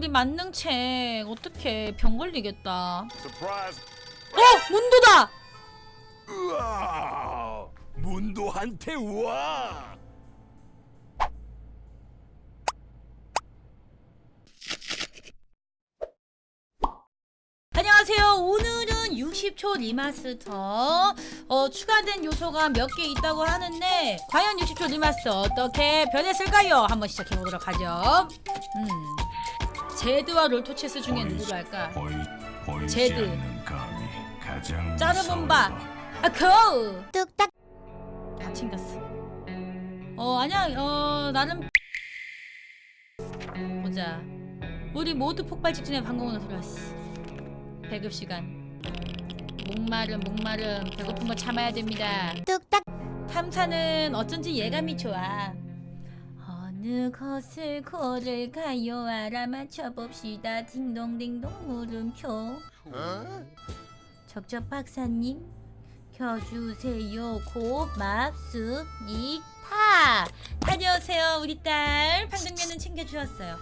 우리 만능책 어떻게 병 걸리겠다. 어 문도다. 우와! 문도한테 와! 안녕하세요. 오늘은 60초 리마스터 어, 추가된 요소가 몇 개 있다고 하는데 과연 60초 리마스터 어떻게 변했을까요? 한번 시작해 보도록 하죠. 음. 제드와 롤토체스 중에 누구로 할까? 제드. 짜르본바. 아, 고! 뚝딱. 다 챙겼어. 어, 아니야. 어, 나름 보자. 우리 모두 폭발 직전에 방공으로 들어왔어. 배급 시간. 목마름, 목마름. 배고픈 거 참아야 됩니다. 뚝딱. 탐사는 어쩐지 예감이 좋아. 어느 것을 걸을까요? 알아맞혀 봅시다. 딩동딩동 물음표. 적적 박사님 켜주세요. 고맙습니다. 다녀오세요 우리 딸. 방금면은 챙겨주었어요.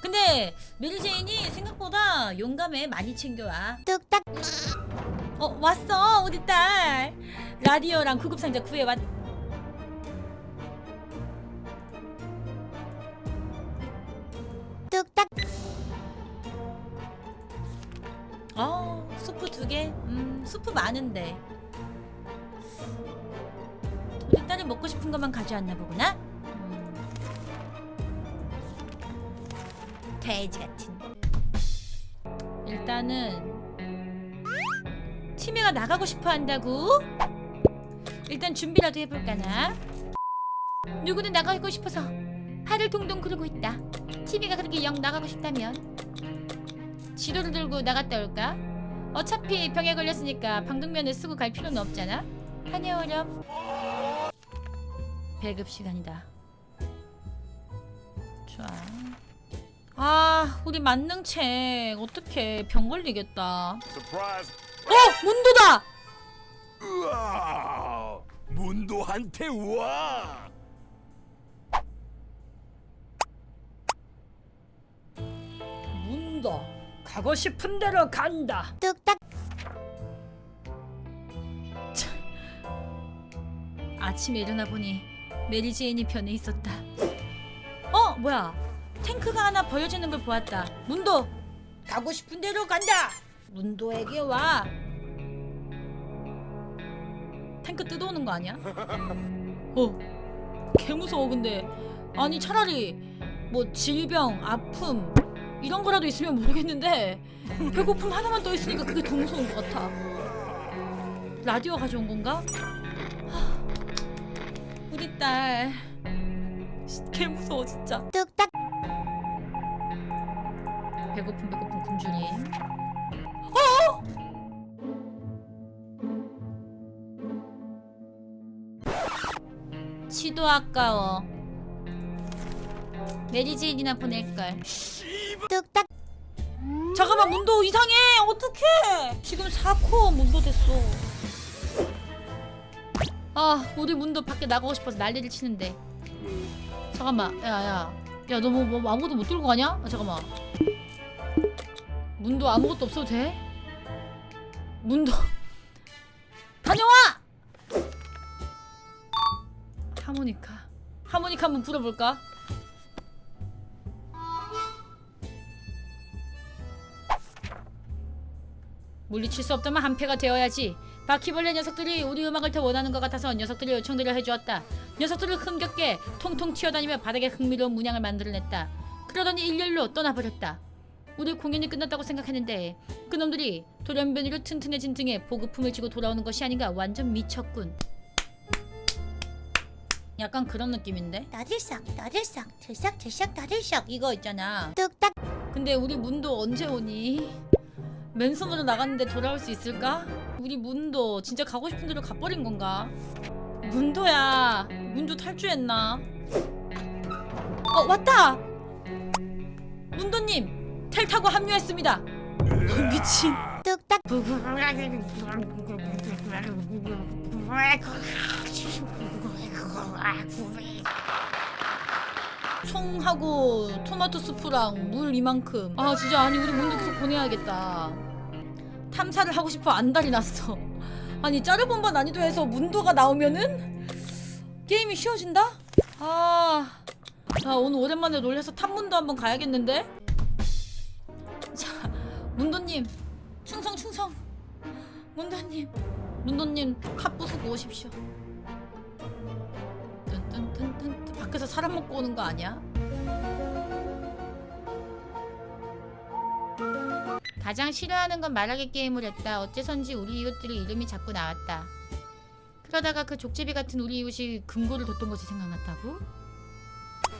근데 메리제인이 생각보다 용감해. 많이 챙겨와. 뚝딱. 어 왔어 우리 딸. 라디오랑 구급상자 구해왔 어, 수프 두 개? 음, 수프 많은데. 우리 딸이 먹고 싶은 것만 가져왔나 보구나? 음. 돼지 같은. 일단은 티미가 나가고 싶어 한다고? 일단 준비라도 해볼까나? 누구는 나가고 싶어서 팔을 동동 구르고 있다. 티미가 그렇게 영 나가고 싶다면 지도를 들고 나갔다 올까? 어차피 병에 걸렸으니까 방독면을 쓰고 갈 필요는 없잖아. 다녀오렴. 배급 시간이다. 좋아. 아, 우리 만능책 어떻게 병 걸리겠다. 어, 문도다. 우와! 문도한테 와! 문도. 가고 싶은 대로 간다. 뚝딱. 아침에 일어나 보니 메리 제인이 변해 있었다. 어, 뭐야? 탱크가 하나 보여지는 걸 보았다. 문도. 가고 싶은 대로 간다. 문도에게 와. 탱크 뜯어오는 거 아니야? 어, 개 무서워 근데. 아니 차라리 뭐 질병, 아픔 이런 거라도 있으면 모르겠는데 배고픔 하나만 떠 있으니까 그게 더 무서운 것 같아. 라디오 가져온 건가? 하, 우리 딸. 씨, 개 무서워 진짜. 뚝딱. 배고픔 배고픔 굶주림. 어? 치도 아까워. 메리제인이나 보낼걸. 뚝딱. 잠깐만 문도 이상해. 어떡해? 지금 4코 문도 됐어. 아 우리 문도 밖에 나가고 싶어서 난리를 치는데. 잠깐만 야야 야너뭐 뭐, 아무것도 못 들고 가냐? 아, 잠깐만. 문도 아무것도 없어도 돼? 문도 다녀와! 하모니카 하모니카 한번 불어볼까? 물리칠 수 없다면 한패가 되어야지. 바퀴벌레 녀석들이 우리 음악을 더 원하는 것 같아서 녀석들이 요청들을 해주었다. 녀석들을 흥겹게 통통 튀어다니며 바닥에 흥미로운 문양을 만들어냈다. 그러더니 일렬로 떠나버렸다. 우리 공연이 끝났다고 생각했는데 그놈들이 돌연변이로 튼튼해진 등에 보급품을 지고 돌아오는 것이 아닌가 완전 미쳤군. 약간 그런 느낌인데? 나들썩 나들썩 들썩 들썩 나들썩 이거 있잖아. 뚝딱. 근데 우리 문도 언제 오니? 맨손으로 나갔는데 돌아올 수 있을까? 우리 문도 진짜 가고 싶은 대로 가버린 건가? 문도야, 문도 탈주했나? 어 왔다! 문도님 텔 타고 합류했습니다. 어, 미친. 뚝딱. 총하고 토마토 수프랑 물 이만큼 아 진짜 아니 우리 문도 계속 보내야겠다 탐사를 하고 싶어 안달이 났어 아니 짜르본바 난이도에서 문도가 나오면은 게임이 쉬워진다? 아, 자 오늘 오랜만에 롤해서 탐문도 한번 가야겠는데? 자, 문도님 충성 충성 문도님 문도님 탑 부수고 오십시오 뜬뜬뜬뜬 밖에서 사람 먹고 오는 거 아니야? 가장 싫어하는 건 말하기 게임을 했다. 어째선지 우리 이웃들의 이름이 자꾸 나왔다. 그러다가 그 족제비 같은 우리 이웃이 금고를 뒀던 것이 생각났다고?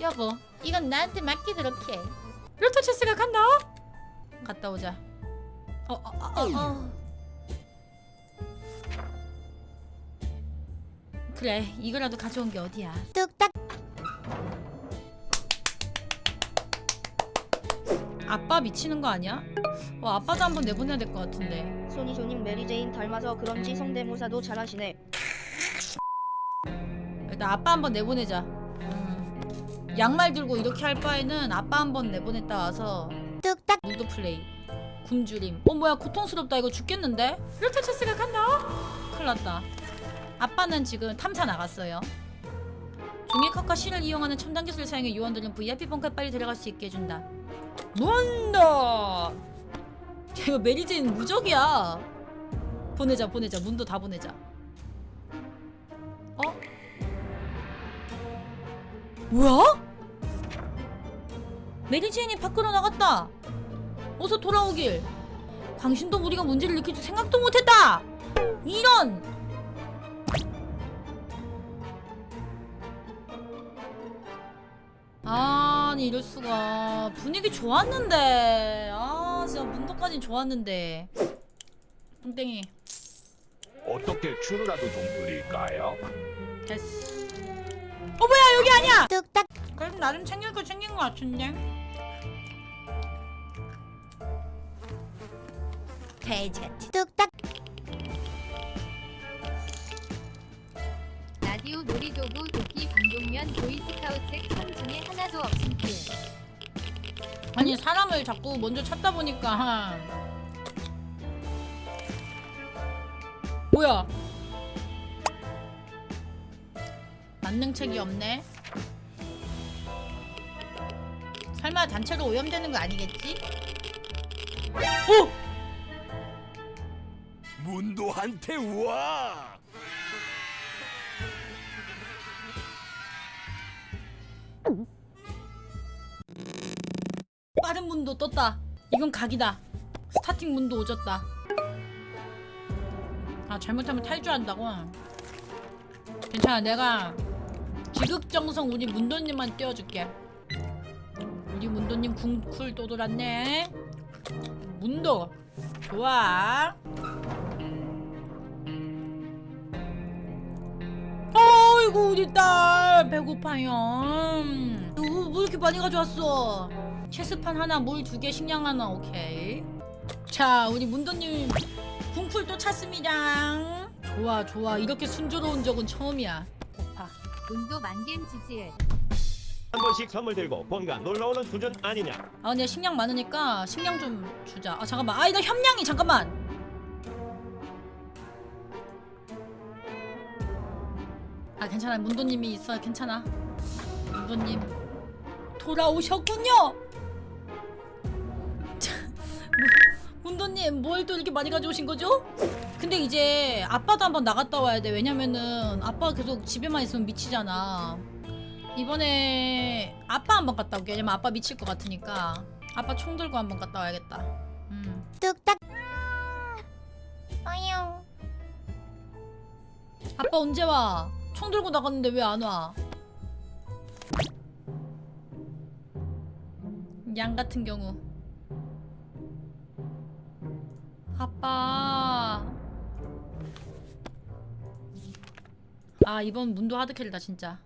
여보, 이건 나한테 맡기도록 해. 로터 체스가 간다. 갔다 오자. 어, 어, 어, 어, 어. 그래, 이거라도 가져온 게 어디야? 뚝딱 아빠 미치는 거 아니야? 어, 아빠도 한번 내보내야 될 것 같은데. 소니쇼님 메리제인 닮아서 그런지 성대모사도 잘하시네 일단 아빠 한번 내보내자. 음. 양말 들고 이렇게 할 바에는 아빠 한번 내보냈다 와서 뚝딱 무드 플레이. 굶주림. 어 뭐야 고통스럽다 이거 죽겠는데? 룰터 체스가 간다. 큰일 났다. 아빠는 지금 탐사 나갔어요. 종이컵과 실을 이용하는 첨단 기술을 사용해 요원들은 VIP 벙커에 빨리 들어갈 수 있게 해준다. 야, 이거 메리제인 무적이야. 보내자 보내자 문도 다 보내자. 어? 뭐야? 메리제인이 밖으로 나갔다. 어서 돌아오길. 당신도 우리가 문제를 일으킬 줄 생각도 못했다. 이런. 아니 이럴 수가. 분위기 좋았는데. 아 진짜 문도까지 좋았는데. 뚱땡이. 어떻게 추루라도 좀 드릴까요? 됐어. 어 뭐야 여기 아니야! 뚝딱. 그래도 나름 챙길 거 챙긴 거 같은데. 돼지 같은 뚝딱. 라디오 놀이도구 도끼 방독면 보이스카우트 아니 사람을 자꾸 먼저 찾다 보니까 뭐야 만능책이 없네 설마 단체로 오염되는 거 아니겠지? 오! 문도한테 와. 문도 떴다. 이건 각이다. 스타팅 문도 오졌다. 아 잘못하면 탈주한다고? 괜찮아 내가 지극정성 우리 문도님만 띄워줄게. 우리 문도님 궁쿨 또 돌았네. 문도 좋아. 아이고 우리 딸 배고파요. 음. 어, 뭐 이렇게 많이 가져왔어 체스판 하나 물 두 개 식량 하나 오케이. 자 우리 문도님 궁풀 또 찼습니다. 좋아 좋아. 이렇게 순조로운 적은 처음이야. 고파 문도 만겜 지지을. 한 번씩 선물 들고 뭔가 놀러오는 수준 아니냐? 아 근데 식량 많으니까 식량 좀 주자. 아 잠깐만. 아이나 협량이 잠깐만. 아 괜찮아. 문도님이 있어. 괜찮아. 문도님. 돌아오셨군요 문- 문도님 뭘 또 이렇게 많이 가져오신 거죠? 근데 이제 아빠도 한번 나갔다 와야 돼 왜냐면은 아빠가 계속 집에만 있으면 미치잖아 이번에 아빠 한번 갔다 올게 왜냐면 아빠 미칠 것 같으니까 아빠 총 들고 한번 갔다 와야겠다 음. 뚝딱 아영 아빠 언제 와? 총 들고 나갔는데 왜 안 와? 양 같은 경우 아빠. 아 이번 문도 하드 캐리다 진짜.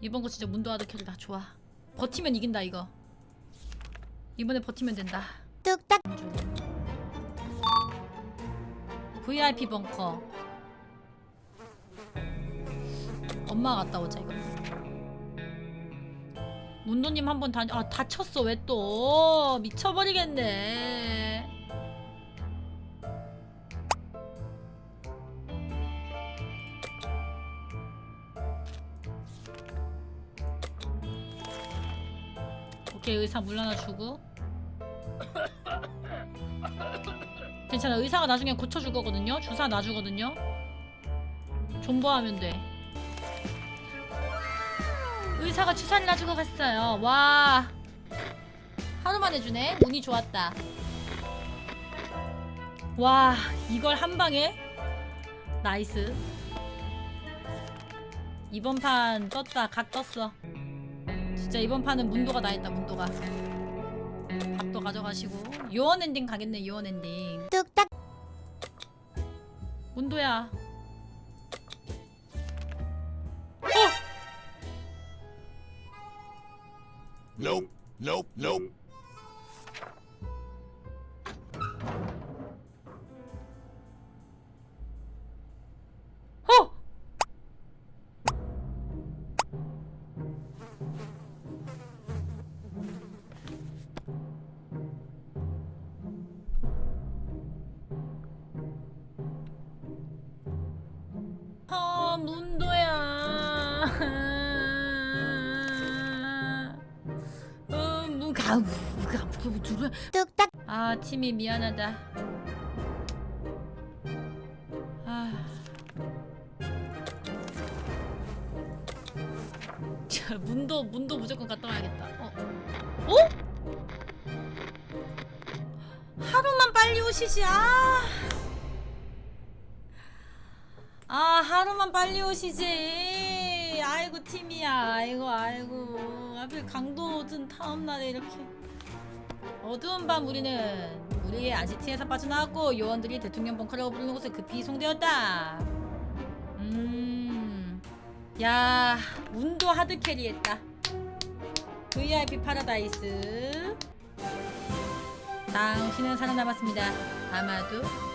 이번 거 진짜 문도 하드 캐리다. 좋아. 버티면 이긴다 이거. 이번에 버티면 된다. 뚝딱. VIP 벙커. 엄마 갔다 오자 이거 문도님 한번 다, 아, 다쳤어. 왜 또? 미쳐버리겠네. 오케이, 의사 물러나 주고. 괜찮아. 의사가 나중에 고쳐줄 거거든요. 주사 놔주거든요. 존버하면 돼. 의사가 주사를 놔주고 갔어요. 와. 하루 만에 주네. 운이 좋았다. 와, 이걸 한 방에? 나이스. 이번 판 떴다. 각 떴어. 진짜 이번 판은 문도가 다 했다. 문도가. 각도 가져가시고 요원 엔딩 가겠네. 요원 엔딩. 뚝딱. 문도야. Nope, nope, nope. 어! 아, 문도야. 어, 무가 무가 무가 누구야? 뚝딱. 아, 팀이 미안하다. 아. 자, 문도 문도 무조건 갔다 와야겠다. 어? 어? 하루만 빨리 오시지. 아. 아, 하루만 빨리 오시지. 아이고 팀이야. 아이고 아이고. 하필 강도 든 다음 날에 이렇게. 어두운 밤 우리는 우리의 아지트에서 빠져나왔고 요원들이 대통령 벙커라고 부르는 곳에 급히 이송되었다. 음. 야, 문도 하드 캐리했다. VIP 파라다이스. 당신은 살아남았습니다. 아마도